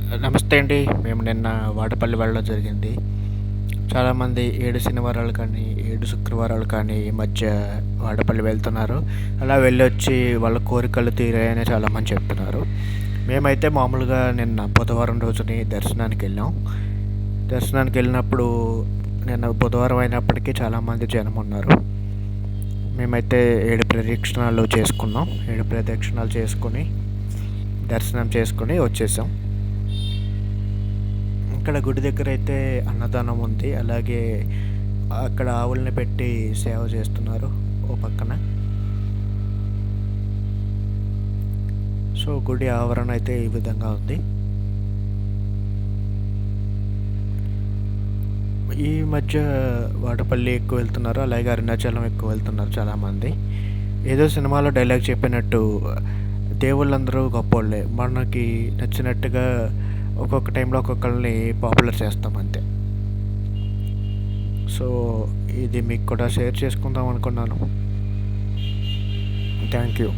నమస్తే అండి. మేము నిన్న వాడపల్లి వెళ్ళడం జరిగింది. చాలామంది ఏడు శనివారాలు కానీ ఏడు శుక్రవారాలు కానీ ఈ మధ్య వాడపల్లి వెళ్తున్నారు. అలా వెళ్ళొచ్చి వాళ్ళ కోరికలు తీరాయని చాలామంది చెప్తున్నారు. మేమైతే మామూలుగా నిన్న బుధవారం రోజుని దర్శనానికి వెళ్ళాం. దర్శనానికి వెళ్ళినప్పుడు నిన్న బుధవారం అయినప్పటికీ చాలామంది జనం ఉన్నారు. మేమైతే ఏడు ప్రదక్షిణాలు చేసుకున్నాం. ఏడు ప్రదక్షిణాలు చేసుకుని దర్శనం చేసుకుని వచ్చేసాం. ఇక్కడ గుడి దగ్గర అయితే అన్నదానం ఉంది. అలాగే అక్కడ ఆవుల్ని పెట్టి సేవ చేస్తున్నారు ఓ పక్కన. సో గుడి ఆవరణ అయితే ఈ విధంగా ఉంది. ఈ మధ్య వాడపల్లి ఎక్కువ వెళ్తున్నారు. అలాగే అరుణాచలం ఎక్కువ వెళ్తున్నారు చాలామంది. ఏదో సినిమాలో డైలాగ్ చెప్పినట్టు దేవుళ్ళందరూ గొప్పోళ్ళే. మనకి నచ్చినట్టుగా ఒక్కొక్క టైంలో ఒక్కొక్కరిని పాపులర్ చేస్తాం అంతే. సో ఇది మీకు కూడా షేర్ చేసుకుందాం అనుకున్నాను. Thank you